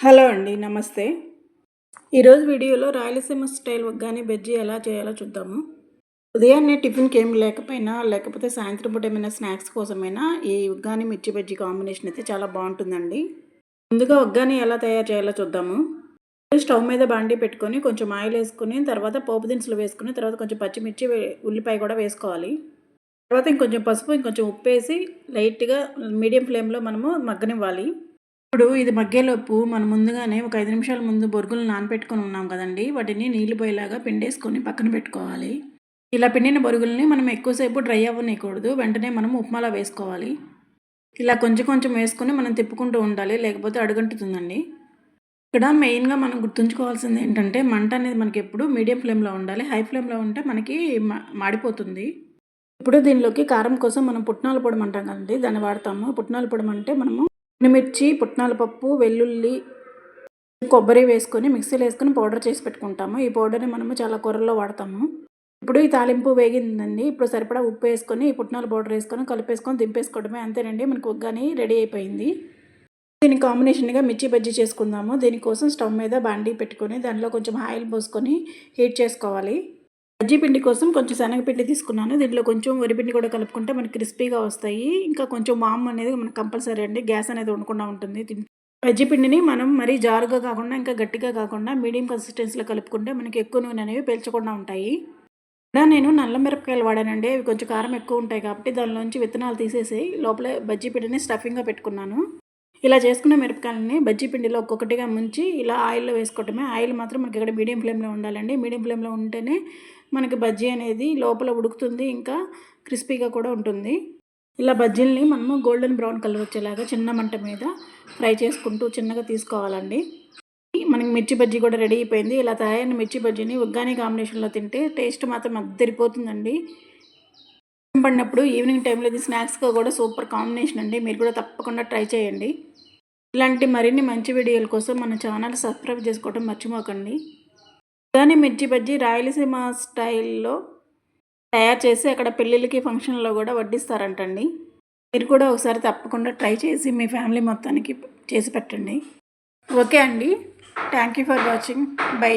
Hello అండి నమస్తే. ఈరోజు వీడియోలో రాయలసీమ స్టైల్ ఉగ్గాని బజ్జీ ఎలా చేయాలో చూద్దాము. ఉదయాన్నే టిఫిన్కి ఏం లేకపోయినా లేకపోతే సాయంత్రం పూట ఏమైనా స్నాక్స్ కోసమైనా ఈ ఉగ్గాని మిర్చి బజ్జీ కాంబినేషన్ అయితే చాలా బాగుంటుందండి. ముందుగా ఉగ్గాని ఎలా తయారు చేయాలో చూద్దాము. స్టవ్ మీద బాండీ పెట్టుకొని కొంచెం ఆయిల్ వేసుకుని తర్వాత పోపు దినుసులు వేసుకుని తర్వాత కొంచెం పచ్చిమిర్చి ఉల్లిపాయ కూడా వేసుకోవాలి. తర్వాత ఇంకొంచెం పసుపు ఇంకొంచెం ఉప్పు వేసి లైట్గా మీడియం ఫ్లేమ్లో మనము మగ్గనివ్వాలి. ఇప్పుడు ఇది మగ్గేలోపు మనం ముందుగానే ఒక ఐదు నిమిషాల ముందు బొరుగులు నానపెట్టుకొని ఉన్నాం కదండి. వాటిని నీళ్ళు పోయేలాగా పిండేసుకొని పక్కన పెట్టుకోవాలి. ఇలా పిండిన బొరుగుల్ని మనం ఎక్కువసేపు డ్రై అవ్వనీయకూడదు. వెంటనే మనం ఉప్మాలా వేసుకోవాలి. ఇలా కొంచెం కొంచెం వేసుకొని మనం తిప్పుకుంటూ ఉండాలి. లేకపోతే అడుగంటుతుందండి. ఇక్కడ మెయిన్గా మనం గుర్తుంచుకోవాల్సింది ఏంటంటే మంట అనేది మనకి ఎప్పుడు మీడియం ఫ్లేమ్లో ఉండాలి. హై ఫ్లేమ్లో ఉంటే మనకి మాడిపోతుంది. ఇప్పుడు దీనిలోకి కారం కోసం మనం పుట్నాల పొడి అంటాం కదండి. దాన్ని వాడతాము. పుట్నాల పొడి అంటే మనము ఎండుమిర్చి పుట్నాల పప్పు వెల్లుల్లి కొబ్బరి వేసుకొని మిక్సీలో వేసుకొని పౌడర్ చేసి పెట్టుకుంటాము. ఈ పౌడర్ని మనము చాలా కూరల్లో వాడతాము. ఇప్పుడు ఈ తాలింపు వేగిందండి. ఇప్పుడు సరిపడా ఉప్పు వేసుకొని ఈ పుట్నాల పౌడర్ వేసుకొని కలిపేసుకొని దింపేసుకోవడమే. అంతేనండి మనకు ఉగ్గాని రెడీ అయిపోయింది. దీని కాంబినేషన్గా మిర్చి బజ్జీ చేసుకుందాము. దీనికోసం స్టవ్ మీద బాండీ పెట్టుకొని దానిలో కొంచెం ఆయిల్ పోసుకొని హీట్ చేసుకోవాలి. బజ్జీ పిండి కోసం కొంచెం శనగపిండి తీసుకున్నాను. దీంట్లో కొంచెం వరిపిండి కూడా కలుపుకుంటే మనకి క్రిస్పీగా వస్తాయి. ఇంకా కొంచెం వామ్ అనేది మనకు కంపల్సరీ అండి. గ్యాస్ అనేది ఉండకుండా ఉంటుంది. బజ్జీ పిండిని మనం మరీ జారుగా కాకుండా ఇంకా గట్టిగా కాకుండా మీడియం కన్సిస్టెన్సీలో కలుపుకుంటే మనకి ఎక్కువ నూనె అనేవి పీల్చకుండా ఉంటాయి. ఇక్కడ నేను నల్ల మిరపకాయలు వాడానండి. అవి కొంచెం కారం ఎక్కువ ఉంటాయి కాబట్టి దానిలోంచి విత్తనాలు తీసేసి లోపల బజ్జీ పిండిని స్టఫింగ్గా పెట్టుకున్నాను. ఇలా చేసుకున్న మిరపకాయలని బజ్జీ పిండిలో ఒక్కొక్కటిగా ముంచి ఇలా ఆయిల్లో వేసుకోవటమే. ఆయిల్ మాత్రం మనకి ఇక్కడ మీడియం ఫ్లేమ్లో ఉండాలండి. మీడియం ఫ్లేమ్లో ఉంటేనే మనకి బజ్జీ అనేది లోపల ఉడుకుతుంది ఇంకా క్రిస్పీగా కూడా ఉంటుంది. ఇలా బజ్జీల్ని మనము గోల్డెన్ బ్రౌన్ కలర్ వచ్చేలాగా చిన్న మంట మీద ఫ్రై చేసుకుంటూ చిన్నగా తీసుకోవాలండి. మనకి మిర్చి బజ్జీ కూడా రెడీ అయిపోయింది. ఇలా తయారైన మిర్చి బజ్జీని ఉగ్గాని కాంబినేషన్లో తింటే టేస్ట్ మాత్రం అద్దరిపోతుందండి. పడినప్పుడు ఈవినింగ్ టైంలో ఇది స్నాక్స్గా కూడా సూపర్ కాంబినేషన్ అండి. మీరు కూడా తప్పకుండా ట్రై చేయండి. ఇలాంటి మరిన్ని మంచి వీడియోల కోసం మన ఛానల్ సబ్స్క్రైబ్ చేసుకోవడం మర్చిపోకండి. దాని మిర్చి బజ్జీ రాయలసీమ స్టైల్లో తయారు చేసి అక్కడ పెళ్ళిళ్ళకి ఫంక్షన్లో కూడా వడ్డిస్తారంటండి. మీరు కూడా ఒకసారి తప్పకుండా ట్రై చేసి మీ ఫ్యామిలీ మొత్తానికి చేసి పెట్టండి. ఓకే అండి. Thank you for watching bye